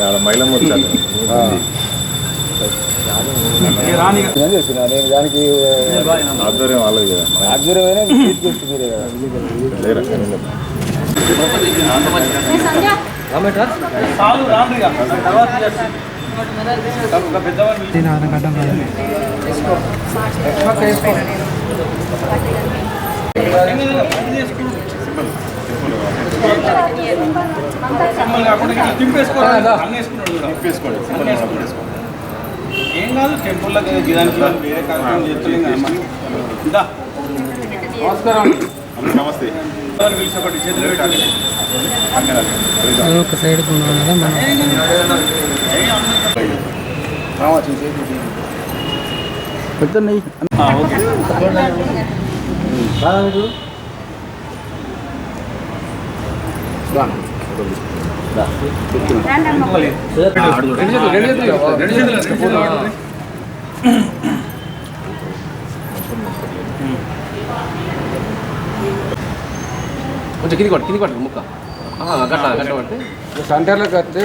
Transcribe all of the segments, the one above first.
ఆడ మైలం వచ్చాను ఏం చేస్తున్నా నేను దానికి ఆధ్వర్యం వాళ్ళది కదా లేరా ఏం కాదు టెంపుల్ గిదానికి వేరే కార్యక్రమం చేస్తలేం కదా మనం. ఇందా నమస్తే ఒకటి ఒక సైడ్ మనం పెద్ద నెయ్యి ఓకే కొంచెం కింది కొట్టు కింది కొట్టు ముక్క. ఆ, గట్ల గట్ల పడితే. సెంటర్లోకి వస్తే.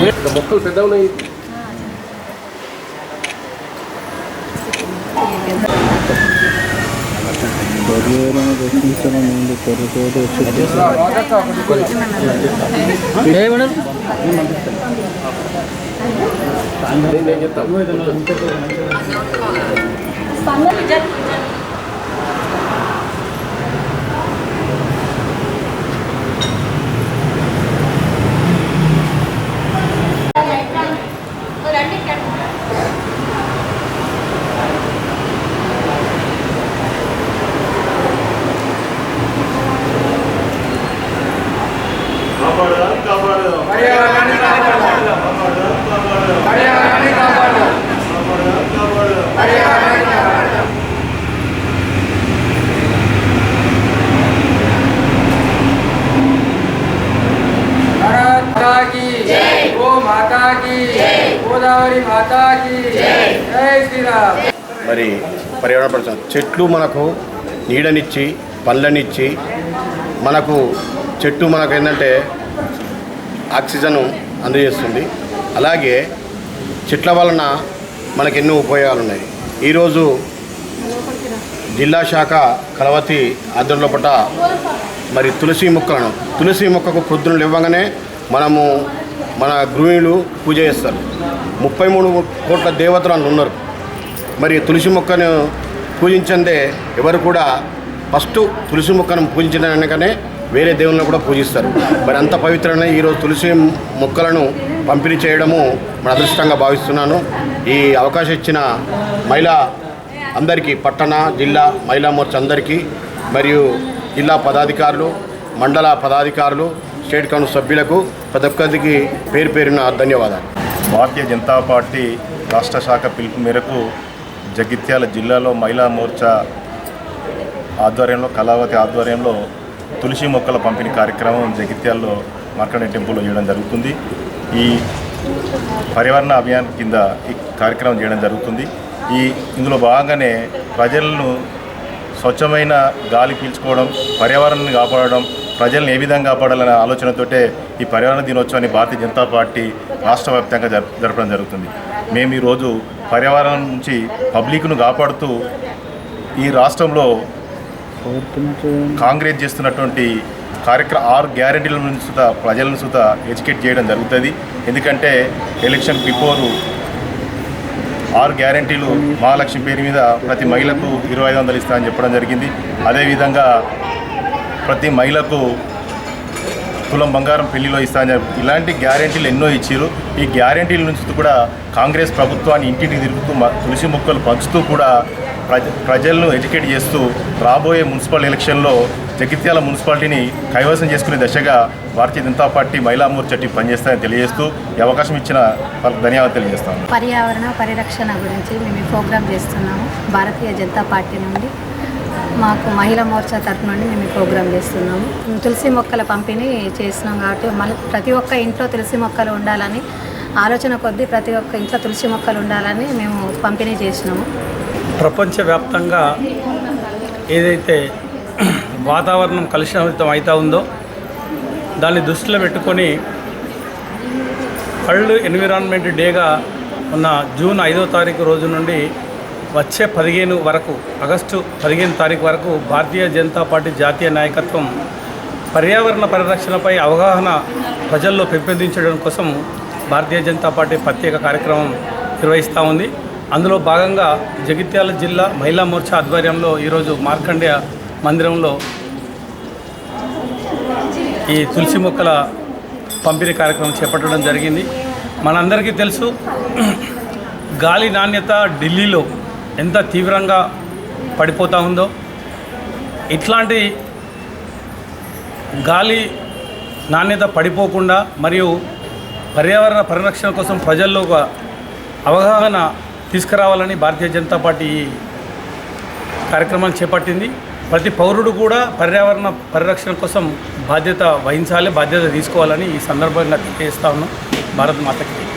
ఇంకా మొక్కలు పెద్ద ఉన్నాయి ఏమన్నారు నేను నేను చెప్తాను గోదావరి మరి పర్యావరణ పరిశ్రమ చెట్లు మనకు నీడనిచ్చి పళ్ళనిచ్చి మనకు చెట్టు మనకు ఏంటంటే ఆక్సిజన్ అందజేస్తుంది. అలాగే చెట్ల వలన మనకు ఎన్నో ఉపయోగాలు ఉన్నాయి. ఈరోజు జిల్లా శాఖ కలవతి ఆధ్వర్యంలో పట్ల మరి తులసి మొక్కలను తులసి మొక్కకు పొద్దున ఇవ్వగానే మనము మన గృహిణులు పూజ చేస్తారు. ముప్పై మూడు కోట్ల దేవతలు ఉన్నారు. మరి తులసి మొక్కను పూజించందే ఎవరు కూడా ఫస్ట్ తులసి మొక్కను పూజించడానికనే వేరే దేవుళ్ళని కూడా పూజిస్తారు. మరి అంత పవిత్రమైన ఈరోజు తులసి మొక్కలను పంపిణీ చేయడము మన అదృష్టంగా భావిస్తున్నాను. ఈ అవకాశం ఇచ్చిన మహిళా అందరికీ పట్టణ జిల్లా మహిళా మోర్చా అందరికీ మరియు జిల్లా పదాధికారులు మండల పదాధికారులు స్టేట్ కౌన్సిల్ సభ్యులకు ప్రతి ఒక్కరికి పేరు పేరున ధన్యవాదాలు. భారతీయ జనతా పార్టీ రాష్ట్ర శాఖ పిలుపు మేరకు జగిత్యాల జిల్లాలో మహిళా మోర్చా ఆధ్వర్యంలో కళావతి ఆధ్వర్యంలో తులసి మొక్కల పంపిణీ కార్యక్రమం జగిత్యాల్లో మార్కండే టెంపుల్లో చేయడం జరుగుతుంది. ఈ పర్యావరణ అభియాన్ కింద ఈ కార్యక్రమం చేయడం జరుగుతుంది. ఈ ఇందులో భాగంగానే ప్రజలను స్వచ్ఛమైన గాలి పీల్చుకోవడం పర్యావరణాన్ని కాపాడడం ప్రజలను ఏ విధంగా కాపాడాలనే ఆలోచనతోటే ఈ పర్యావరణ దినోత్సవాన్ని భారతీయ జనతా పార్టీ రాష్ట్ర వ్యాప్తంగా జరపడం జరుగుతుంది. మేము ఈరోజు పర్యావరణం నుంచి పబ్లిక్ను కాపాడుతూ ఈ రాష్ట్రంలో కాంగ్రెస్ చేస్తున్నటువంటి కార్యక్రమ ఆరు గ్యారెంటీల నుంచి సుత ప్రజలను సుత ఎడ్యుకేట్ చేయడం జరుగుతుంది. ఎందుకంటే ఎలక్షన్ బిఫోరు ఆరు గ్యారెంటీలు మహాలక్ష్మి పేరు మీద ప్రతి మహిళకు ఇరవై ఐదు వందలు ఇస్తామని చెప్పడం జరిగింది. అదేవిధంగా ప్రతి మహిళకు తులం బంగారం పెళ్ళిలో ఇస్తా చెప్పి ఇలాంటి గ్యారెంటీలు ఎన్నో ఇచ్చారు ఈ గ్యారెంటీల నుంచి కూడా కాంగ్రెస్ ప్రభుత్వాన్ని ఇంటింటికి తిరుగుతూ తులసి మొక్కలు పంచుతూ కూడా ప్రజ ప్రజలను ఎడ్యుకేట్ చేస్తూ రాబోయే మున్సిపల్ ఎలక్షన్లో జగిత్యాల మున్సిపాలిటీని కైవసం చేసుకునే దశగా భారతీయ జనతా పార్టీ మహిళా మోర్చా పనిచేస్తాయని తెలియజేస్తూ ఈ అవకాశం ఇచ్చిన వాళ్ళకి ధన్యవాదాలు తెలియజేస్తాను పర్యావరణ పరిరక్షణ గురించి మేము ఈ ప్రోగ్రాం చేస్తున్నాము. భారతీయ జనతా పార్టీ నుండి మాకు మహిళా మోర్చా తరఫు నుండి మేము ఈ ప్రోగ్రాం చేస్తున్నాము. తులసి మొక్కల పంపిణీ చేస్తున్నాం కాబట్టి మన ప్రతి ఒక్క ఇంట్లో తులసి మొక్కలు ఉండాలని ఆలోచన కొద్దీ ప్రతి ఒక్క ఇంట్లో తులసి మొక్కలు ఉండాలని మేము పంపిణీ చేసినాము. ప్రపంచవ్యాప్తంగా ఏదైతే వాతావరణం కలుషితం అవుతా ఉందో దాన్ని దృష్టిలో పెట్టుకొని వరల్డ్ ఎన్విరాన్మెంట్ డేగా ఉన్న జూన్ ఐదో తారీఖు రోజు నుండి వచ్చే పదిహేను వరకు ఆగస్టు పదిహేను తారీఖు వరకు భారతీయ జనతా పార్టీ జాతీయ నాయకత్వం పర్యావరణ పరిరక్షణపై అవగాహన ప్రజల్లో పెంపొందించడం కోసం భారతీయ జనతా పార్టీ ప్రత్యేక కార్యక్రమం నిర్వహిస్తూ ఉంది. అందులో భాగంగా జగిత్యాల జిల్లా మహిళా మోర్చా ఆధ్వర్యంలో ఈరోజు మార్కండేయ మందిరంలో ఈ తులసి మొక్కల పంపిణీ కార్యక్రమం చేపట్టడం జరిగింది. మనందరికీ తెలుసు గాలి నాణ్యత ఢిల్లీలో ఎంత తీవ్రంగా పడిపోతూ ఉందో. ఇట్లాంటి గాలి నాణ్యత పడిపోకుండా మరియు పర్యావరణ పరిరక్షణ కోసం ప్రజల్లో ఒక అవగాహన తీసుకురావాలని భారతీయ జనతా పార్టీ ఈ కార్యక్రమాన్ని చేపట్టింది. ప్రతి పౌరుడు కూడా పర్యావరణ పరిరక్షణ కోసం బాధ్యత వహించాలి బాధ్యత తీసుకోవాలని ఈ సందర్భంగా తెలియజేస్తా ఉన్నాం. భారత్ మాతకి.